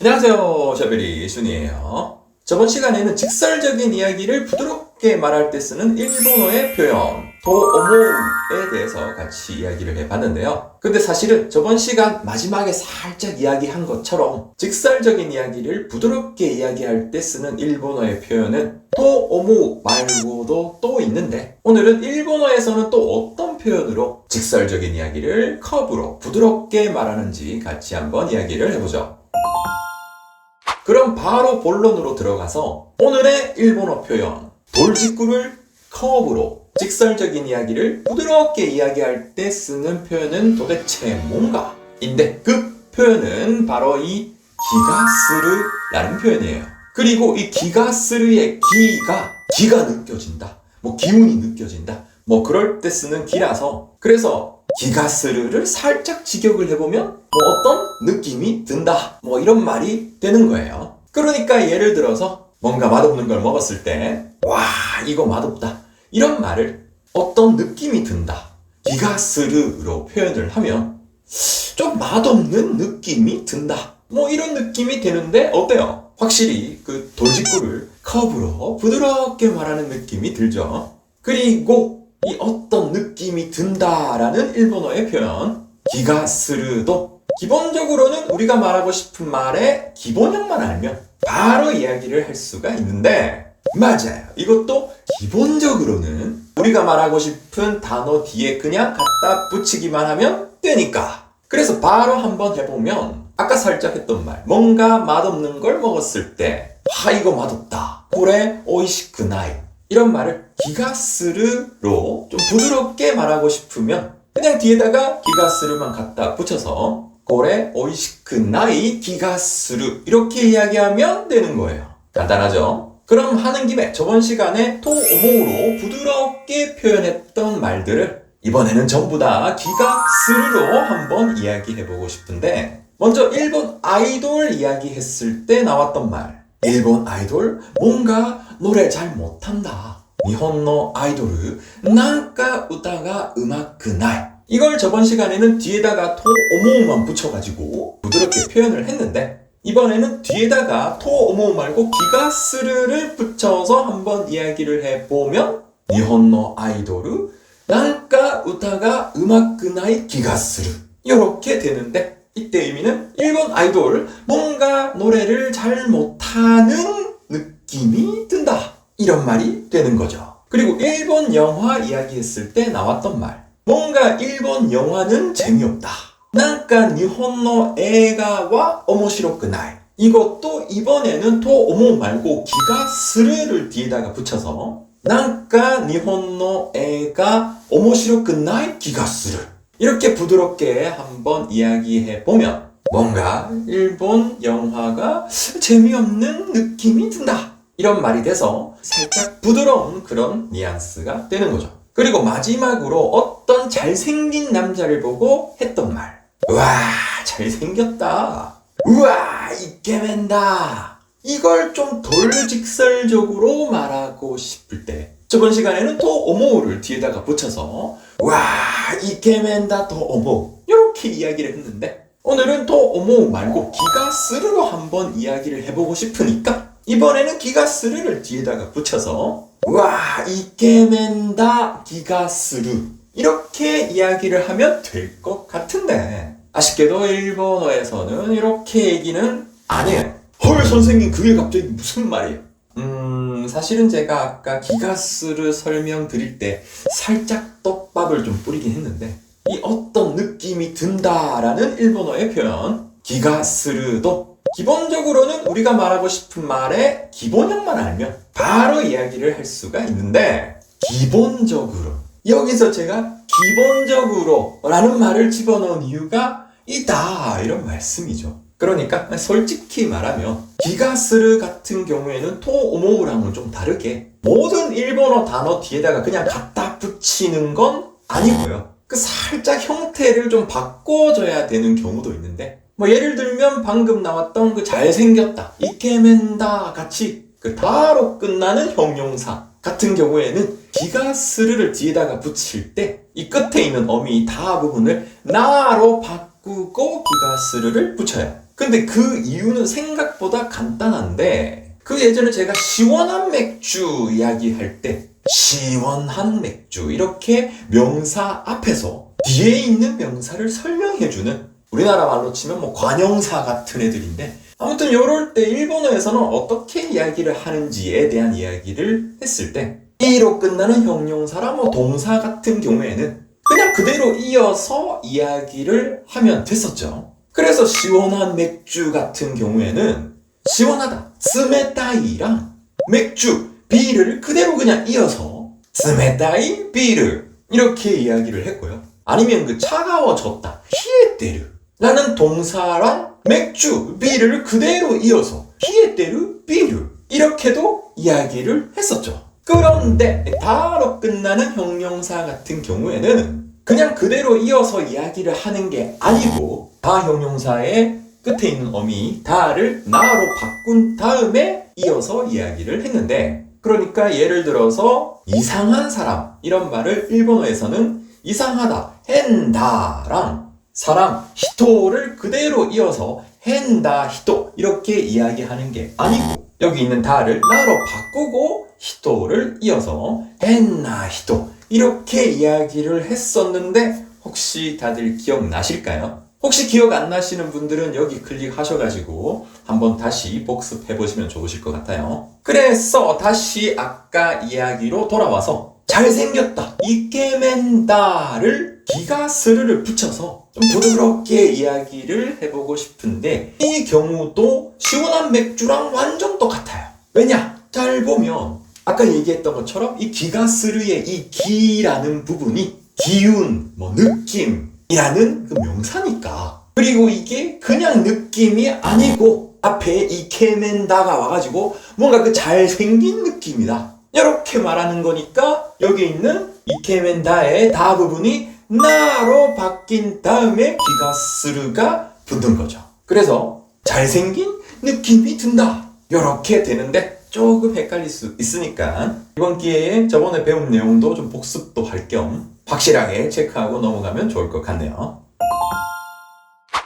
안녕하세요. 샤베리 순이에요. 저번 시간에는 직설적인 이야기를 부드럽게 말할 때 쓰는 일본어의 표현, 도오모에 대해서 같이 이야기를 해봤는데요. 근데 사실은 저번 시간 마지막에 살짝 이야기한 것처럼 직설적인 이야기를 부드럽게 이야기할 때 쓰는 일본어의 표현은 도오모 말고도 또 있는데 오늘은 일본어에서는 또 어떤 표현으로 직설적인 이야기를 커브로 부드럽게 말하는지 같이 한번 이야기를 해보죠. 그럼 바로 본론으로 들어가서 오늘의 일본어 표현 돌직구를 커브로 직설적인 이야기를 부드럽게 이야기할 때 쓰는 표현은 도대체 뭔가? 인데 그 표현은 바로 이 기가스르라는 표현이에요. 그리고 이 기가스르의 기가 기가 느껴진다. 뭐 기운이 느껴진다. 뭐 그럴 때 쓰는 기라서 그래서 기가스르를 살짝 직역을 해보면 뭐 어떤 느낌이 든다. 뭐 이런 말이 되는 거예요. 그러니까 예를 들어서 뭔가 맛없는 걸 먹었을 때, 와, 이거 맛없다. 이런 말을 어떤 느낌이 든다. 기가스르로 표현을 하면 좀 맛없는 느낌이 든다. 뭐 이런 느낌이 되는데 어때요? 확실히 그 돌직구를 커브로 부드럽게 말하는 느낌이 들죠. 그리고 이 어떤 느낌이 든다라는 일본어의 표현 기가 스르도 기본적으로는 우리가 말하고 싶은 말의 기본형만 알면 바로 이야기를 할 수가 있는데 맞아요. 이것도 기본적으로는 우리가 말하고 싶은 단어 뒤에 그냥 갖다 붙이기만 하면 되니까. 그래서 바로 한번 해보면 아까 살짝 했던 말 뭔가 맛없는 걸 먹었을 때아 이거 맛없다. 고래 오이시크나이 이런 말을 기가스르로 좀 부드럽게 말하고 싶으면 그냥 뒤에다가 기가스르만 갖다 붙여서 고래 오이시크 나이 기가스르 이렇게 이야기하면 되는 거예요. 간단하죠? 그럼 하는 김에 저번 시간에 토오모로 부드럽게 표현했던 말들을 이번에는 전부 다 기가스르로 한번 이야기해보고 싶은데 먼저 일본 아이돌 이야기했을 때 나왔던 말 일본 아이돌 뭔가 노래 잘 못한다. 일본의 아이돌 난가 우타가 음악 나이 이걸 저번 시간에는 뒤에다가 토 오모만 붙여가지고 부드럽게 표현을 했는데 이번에는 뒤에다가 토 오모 말고 기가 스르를 붙여서 한번 이야기를 해보면 일본의 아이돌 난가 우타가 음악 나이 기가 스르. 이렇게 되는데 이때 의미는 일본 아이돌 뭔가 노래를 잘 못하는 느낌이 든다 이런 말이 되는 거죠. 그리고 일본 영화 이야기했을 때 나왔던 말 뭔가 일본 영화는 재미없다. 난가 일본의映画와 오모시로크나이 이것도 이번에는 토오모 말고 기가스르를 뒤에다가 붙여서 난가 일본의 映画 오모시로크나이 기가스르 이렇게 부드럽게 한번 이야기해 보면 뭔가 일본 영화가 재미없는 느낌이 든다. 이런 말이 돼서 살짝 부드러운 그런 뉘앙스가 되는 거죠. 그리고 마지막으로 어떤 잘생긴 남자를 보고 했던 말. 와, 잘생겼다. 우와, 이케맨다. 이걸 좀 돌직설적으로 말하고 싶을 때 저번 시간에는 또 오모를 뒤에다가 붙여서 와 이케맨다 또 오모. 이렇게 이야기를 했는데 오늘은 또 오모 말고 기가 스르로 한번 이야기를 해보고 싶으니까 이번에는 기가 스르를 뒤에다가 붙여서 와 이케맨다 기가 스르. 이렇게 이야기를 하면 될 것 같은데 아쉽게도 일본어에서는 이렇게 얘기는 안 해요. 헐 선생님 그게 갑자기 무슨 말이에요 음, 사실은 제가 아까 기가스를 설명드릴 때 살짝 떡밥을 좀 뿌리긴 했는데 이 어떤 느낌이 든다라는 일본어의 표현 기가스르도 기본적으로는 우리가 말하고 싶은 말의 기본형만 알면 바로 이야기를 할 수가 있는데 기본적으로 여기서 제가 기본적으로 라는 말을 집어넣은 이유가 이다 이런 말씀이죠 그러니까 솔직히 말하면 기가스르 같은 경우에는 토오모우랑은 좀 다르게 모든 일본어 단어 뒤에다가 그냥 갖다 붙이는 건 아니고요. 그 살짝 형태를 좀 바꿔줘야 되는 경우도 있는데 뭐 예를 들면 방금 나왔던 그 잘생겼다 이케멘다 같이 그 다로 끝나는 형용사 같은 경우에는 기가스르를 뒤에다가 붙일 때 이 끝에 있는 어미 다 부분을 나로 바꾸고 기가스르를 붙여요. 근데 그 이유는 생각보다 간단한데 그 예전에 제가 시원한 맥주 이야기할 때 시원한 맥주 이렇게 명사 앞에서 뒤에 있는 명사를 설명해주는 우리나라 말로 치면 뭐 관형사 같은 애들인데 아무튼 요럴 때 일본어에서는 어떻게 이야기를 하는지에 대한 이야기를 했을 때 이로 끝나는 형용사라 뭐 동사 같은 경우에는 그냥 그대로 이어서 이야기를 하면 됐었죠. 그래서 시원한 맥주 같은 경우에는 시원하다, 스메타이랑 맥주, 비를 그대로 그냥 이어서 스메타이 비르 이렇게 이야기를 했고요. 아니면 그 차가워졌다, 히에테르 라는 동사랑 맥주, 비를 그대로 이어서 히에테르 비르 이렇게도 이야기를 했었죠. 그런데 다로 끝나는 형용사 같은 경우에는 그냥 그대로 이어서 이야기를 하는 게 아니고 다 형용사의 끝에 있는 어미 다를 나로 바꾼 다음에 이어서 이야기를 했는데 그러니까 예를 들어서 이상한 사람 이런 말을 일본어에서는 이상하다 hen다랑 사람 히토를 그대로 이어서 hen다 히토 이렇게 이야기하는 게 아니고 여기 있는 다를 나로 바꾸고 히토를 이어서 hen나 히토 이렇게 이야기를 했었는데 혹시 다들 기억나실까요? 혹시 기억 안 나시는 분들은 여기 클릭하셔가지고 한번 다시 복습해 보시면 좋으실 것 같아요. 그래서 다시 아까 이야기로 돌아와서 잘생겼다 이케멘다를 기가 스르를 붙여서 좀 부드럽게 이야기를 해보고 싶은데 이 경우도 시원한 맥주랑 완전 똑같아요. 왜냐? 잘 보면 아까 얘기했던 것처럼 이 기가 스르의 이 기라는 부분이 기운, 뭐 느낌이라는 그 명사니까. 그리고 이게 그냥 느낌이 아니고 앞에 이 케멘다가 와가지고 뭔가 그 잘생긴 느낌이다. 이렇게 말하는 거니까 여기 있는 이케멘다의 다 부분이 나로 바뀐 다음에 기가스르가 붙는 거죠. 그래서 잘생긴 느낌이 든다. 이렇게 되는데 조금 헷갈릴 수 있으니까 이번 기회에 저번에 배운 내용도 좀 복습도 할 겸 확실하게 체크하고 넘어가면 좋을 것 같네요.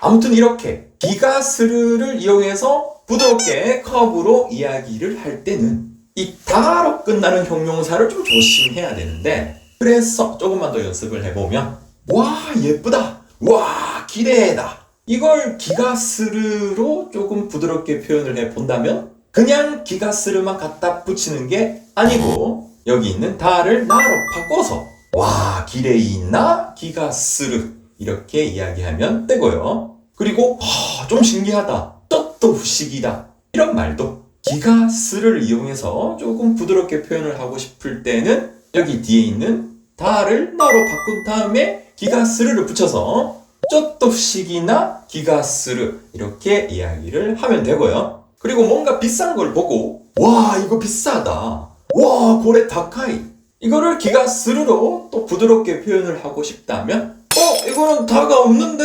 아무튼 이렇게 기가스르를 이용해서 부드럽게 커브로 이야기를 할 때는 이 다로 끝나는 형용사를 좀 조심해야 되는데 그래서 조금만 더 연습을 해보면 와 예쁘다. 와 기대다. 이걸 기가스르로 조금 부드럽게 표현을 해본다면 그냥 기가스르만 갖다 붙이는 게 아니고 여기 있는 다를 나로 바꿔서 와 기레이나? 기가스르. 이렇게 이야기하면 되고요. 그리고 하, 좀 신기하다. 뜻도 후식이다. 이런 말도 기가스를 이용해서 조금 부드럽게 표현을 하고 싶을 때는 여기 뒤에 있는 다를 나로 바꾼 다음에 기가스르를 붙여서 쪼또식이나 기가스르 이렇게 이야기를 하면 되고요. 그리고 뭔가 비싼 걸 보고 와 이거 비싸다. 와 고래 다카이 이거를 기가스르로 또 부드럽게 표현을 하고 싶다면 어 이거는 다가 없는데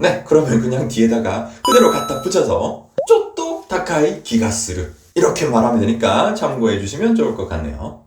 네 그러면 그냥 뒤에다가 그대로 갖다 붙여서 쪼또 다카이 기가스르 이렇게 말하면 되니까 참고해 주시면 좋을 것 같네요.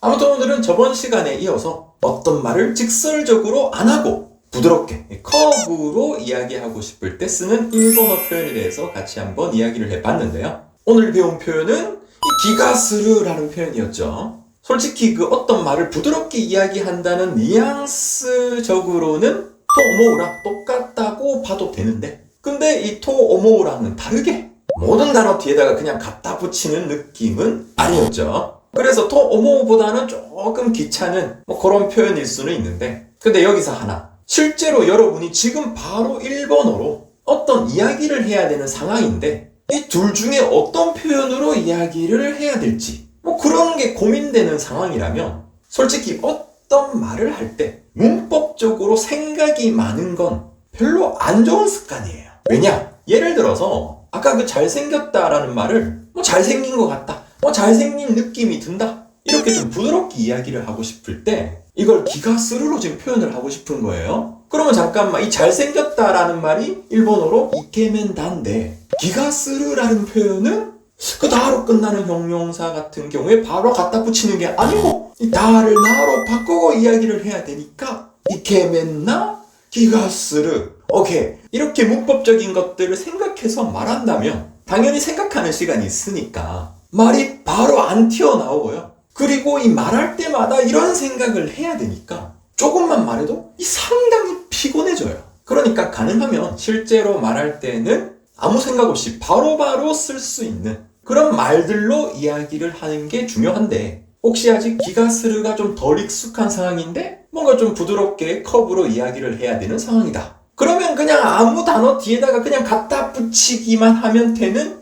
아무튼 오늘은 저번 시간에 이어서 어떤 말을 직설적으로 안 하고 부드럽게 커브로 이야기하고 싶을 때 쓰는 일본어 표현에 대해서 같이 한번 이야기를 해봤는데요. 오늘 배운 표현은 이 기가스르라는 표현이었죠. 솔직히 그 어떤 말을 부드럽게 이야기한다는 뉘앙스적으로는 토오모우랑 똑같다고 봐도 되는데 근데 이 토오모우랑은 다르게 모든 단어 뒤에다가 그냥 갖다 붙이는 느낌은 아니었죠. 그래서 토오모우보다는 조금 귀찮은 뭐 그런 표현일 수는 있는데 근데 여기서 하나 실제로 여러분이 지금 바로 일본어로 어떤 이야기를 해야 되는 상황인데 이 둘 중에 어떤 표현으로 이야기를 해야 될지 뭐 그런 게 고민되는 상황이라면 솔직히 어떤 말을 할 때 문법적으로 생각이 많은 건 별로 안 좋은 습관이에요. 왜냐? 예를 들어서 아까 그 잘생겼다라는 말을 뭐 잘생긴 것 같다. 뭐 잘생긴 느낌이 든다. 이렇게 좀 부드럽게 이야기를 하고 싶을 때 이걸 기가스루로 지금 표현을 하고 싶은 거예요. 그러면 잠깐만 이 잘생겼다라는 말이 일본어로 이케멘다인데 기가스루라는 표현은 그 다로 끝나는 형용사 같은 경우에 바로 갖다 붙이는 게 아니고 이 다를 나로 바꾸고 이야기를 해야 되니까 이케멘나 기가스루 오케이 이렇게 문법적인 것들을 생각해서 말한다면 당연히 생각하는 시간이 있으니까 말이 바로 안 튀어나오고요. 그리고 이 말할 때마다 이런 생각을 해야 되니까 조금만 말해도 이 상당히 피곤해져요. 그러니까 가능하면 실제로 말할 때는 아무 생각 없이 바로바로 쓸 수 있는 그런 말들로 이야기를 하는 게 중요한데 혹시 아직 기가 스르가 좀 덜 익숙한 상황인데 뭔가 좀 부드럽게 컵으로 이야기를 해야 되는 상황이다. 그러면 그냥 아무 단어 뒤에다가 그냥 갖다 붙이기만 하면 되는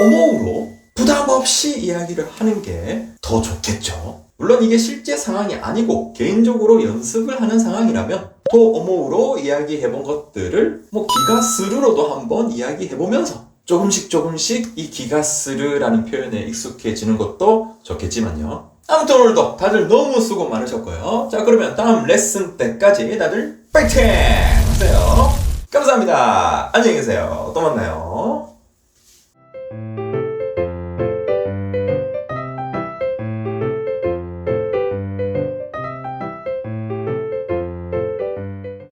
토어모우로 부담 없이 이야기를 하는 게 더 좋겠죠. 물론 이게 실제 상황이 아니고 개인적으로 연습을 하는 상황이라면 토어모우로 이야기해본 것들을 뭐 기가스르로도 한번 이야기해보면서 조금씩 조금씩 이 기가스르라는 표현에 익숙해지는 것도 좋겠지만요. 아무튼 오늘도 다들 너무 수고 많으셨고요. 자 그러면 다음 레슨 때까지 다들 파이팅 하세요. 감사합니다. 안녕히 계세요. 또 만나요.